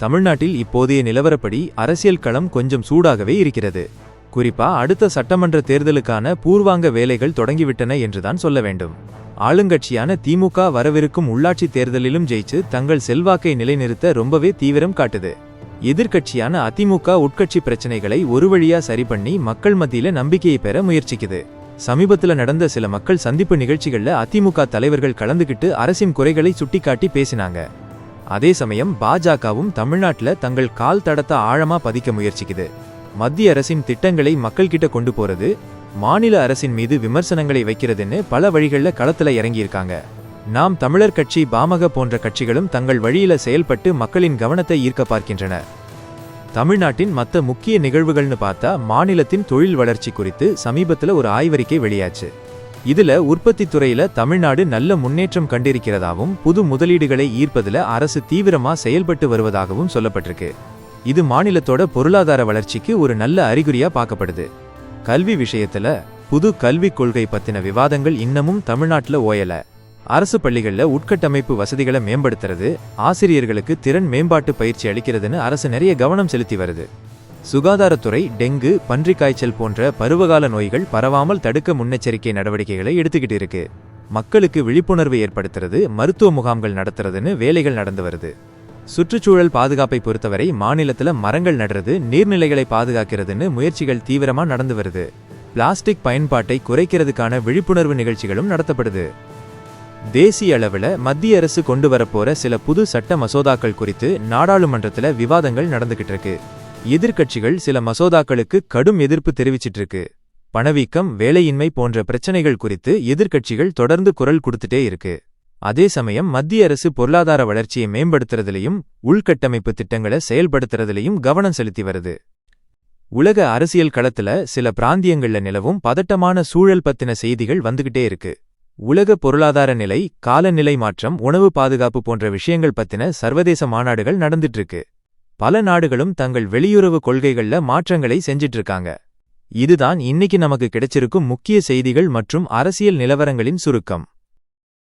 தமிழ்நாட்டில் இப்போதைய நிலவரப்படி அரசியல் களம் கொஞ்சம் சூடாகவே இருக்கிறது. குறிப்பா அடுத்த சட்டமன்ற தேர்தலுக்கான பூர்வாங்க வேலைகள் தொடங்கிவிட்டன என்றுதான் சொல்ல வேண்டும். ஆளுங்கட்சியான திமுக வரவிருக்கும் உள்ளாட்சி தேர்தலிலும் ஜெயிச்சு தங்கள் செல்வாக்கை நிலைநிறுத்த ரொம்பவே தீவிரம் காட்டுது. எதிர்க்கட்சியான அதிமுக உட்கட்சி பிரச்சனைகளை ஒரு வழியா சரி பண்ணி மக்கள் மத்தியில நம்பிக்கையை பெற முயற்சிக்குது. சமீபத்துல நடந்த சில மக்கள் சந்திப்பு நிகழ்ச்சிகள்ல அதிமுக தலைவர்கள் கலந்துகிட்டு அரசின் குறைகளை சுட்டிக்காட்டி பேசினாங்க. அதே சமயம் பாஜகவும் தமிழ்நாட்டில் தங்கள் கால் தடத்தை ஆழமா பதிக்க முயற்சிக்குது. மத்திய அரசின் திட்டங்களை மக்கள்கிட்ட கொண்டு போறது மாநில அரசின் மீது விமர்சனங்களை வைக்கிறதுன்னு பல வழிகளில் களத்தில் இறங்கியிருக்காங்க. நாம் தமிழர் கட்சி பாமக போன்ற கட்சிகளும் தங்கள் வழியில செயல்பட்டு மக்களின் கவனத்தை ஈர்க்க பார்க்கின்றன. தமிழ்நாட்டின் மற்ற முக்கிய நிகழ்வுகள்னு பார்த்தா மாநிலத்தின் தொழில் வளர்ச்சி குறித்து சமீபத்தில் ஒரு ஆய்வறிக்கை வெளியாச்சு. இதுல உற்பத்தி துறையில தமிழ்நாடு நல்ல முன்னேற்றம் கண்டிருக்கிறதாவும் புது முதலீடுகளை ஈர்ப்பதில் அரசு தீவிரமா செயல்பட்டு வருவதாகவும் சொல்லப்பட்டிருக்கு. இது மாநிலத்தோட பொருளாதார வளர்ச்சிக்கு ஒரு நல்ல அறிகுறியா பார்க்கப்படுது. கல்வி விஷயத்துல புது கல்விக் கொள்கை பத்தின விவாதங்கள் இன்னமும் தமிழ்நாட்டில் ஓயல. அரசு பள்ளிகளில் உட்கட்டமைப்பு வசதிகளை மேம்படுத்துறது ஆசிரியர்களுக்கு திறன் மேம்பாட்டு பயிற்சி அளிக்கிறதுன்னு அரசு நிறைய கவனம் செலுத்தி வருது. சுகாதாரத்துறை டெங்கு பன்றிக் காய்ச்சல் போன்ற பருவகால நோய்கள் பரவாமல் தடுக்க முன்னெச்சரிக்கை நடவடிக்கைகளை எடுத்துக்கிட்டு இருக்கு. மக்களுக்கு விழிப்புணர்வு ஏற்படுத்துறது மருத்துவ முகாம்கள் நடத்துறதுன்னு வேலைகள் நடந்து வருது. சுற்றுச்சூழல் பாதுகாப்பை பொறுத்தவரை மாநிலத்துல மரங்கள் நடுறது நீர்நிலைகளை பாதுகாக்கிறதுன்னு முயற்சிகள் தீவிரமா நடந்து வருது. பிளாஸ்டிக் பயன்பாட்டை குறைக்கிறதுக்கான விழிப்புணர்வு நிகழ்ச்சிகளும் நடத்தப்படுது. தேசிய அளவில் மத்திய அரசு கொண்டு வரப்போற சில புது சட்ட மசோதாக்கள் குறித்து நாடாளுமன்றத்தில் விவாதங்கள் நடந்துகிட்டு இருக்கு. எதிர்க்கட்சிகள் சில மசோதாக்களுக்கு கடும் எதிர்ப்பு தெரிவிச்சிட்டு இருக்கு பணவீக்கம் வேலையின்மை போன்ற பிரச்சனைகள் குறித்து எதிர்க்கட்சிகள் தொடர்ந்து குரல் கொடுத்துட்டே இருக்கு. அதே சமயம் மத்திய அரசு பொருளாதார வளர்ச்சியை மேம்படுத்துறதுலையும் உள்கட்டமைப்பு திட்டங்களை செயல்படுத்துறதுலையும் கவனம் செலுத்தி வருது. உலக அரசியல் களத்துல சில பிராந்தியங்கள்ல நிலவும் பதட்டமான சூழல் பத்தின செய்திகள் வந்துகிட்டே இருக்கு. உலக பொருளாதார நிலை காலநிலை மாற்றம் உணவு பாதுகாப்பு போன்ற விஷயங்கள் பத்தின சர்வதேச மாநாடுகள் நடந்துட்டு இருக்கு பல நாடுகளும் தங்கள் வெளியுறவு கொள்கைகள்ல மாற்றங்களை செஞ்சிட்டு இருக்காங்க இதுதான் இன்னைக்கு நமக்கு கிடைச்சிருக்கும் முக்கிய செய்திகள் மற்றும் அரசியல் நிலவரங்களின் சுருக்கம்.